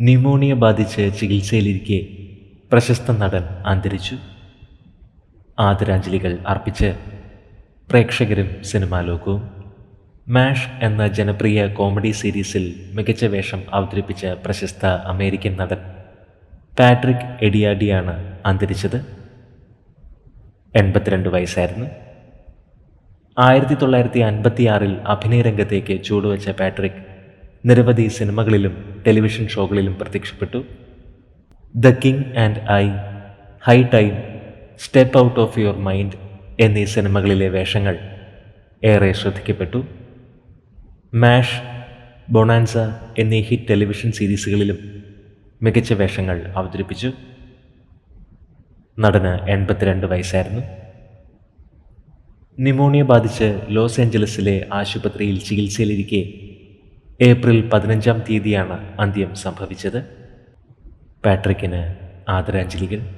Pneumonia ബാധിച്ച് ചികിത്സയിലിരിക്കെ പ്രശസ്ത നടൻ അന്തരിച്ചു. ആദരാഞ്ജലികൾ അർപ്പിച്ച് പ്രേക്ഷകരും സിനിമാ ലോകവും. മാഷ് എന്ന ജനപ്രിയ കോമഡി സീരീസിൽ മികച്ച വേഷം അവതരിപ്പിച്ച പ്രശസ്ത അമേരിക്കൻ നടൻ പാട്രിക് എഡിയാഡിയാണ് അന്തരിച്ചത്. എൺപത്തിരണ്ട് വയസ്സായിരുന്നു. ആയിരത്തി തൊള്ളായിരത്തി അൻപത്തിയാറിൽ അഭിനയ രംഗത്തേക്ക് ചൂടുവെച്ച പാട്രിക് നിരവധി സിനിമകളിലും ടെലിവിഷൻ ഷോകളിലും പ്രത്യക്ഷപ്പെട്ടു. The king and I high time step out of your mind എന്നീ സിനിമകളിലെ വേഷങ്ങൾ ഏറെ ശ്രദ്ധിക്കപ്പെട്ടു. മാഷ് ബൊണാൻസ എന്നീ ഹിറ്റ് ടെലിവിഷൻ സീരീസുകളിലും മികച്ച വേഷങ്ങൾ അവതരിപ്പിച്ചു. നടന് എൺപത്തിരണ്ട് വയസ്സായിരുന്നു. ന്യൂമോണിയ ബാധിച്ച് ലോസ് ഏഞ്ചലസിലെ ആശുപത്രിയിൽ ചികിത്സയിലിരിക്കെ ഏപ്രിൽ പതിനഞ്ചാം തീയതിയാണ് അന്ത്യം സംഭവിച്ചത്. പാട്രിക്കിന് ആദരാഞ്ജലികൾ.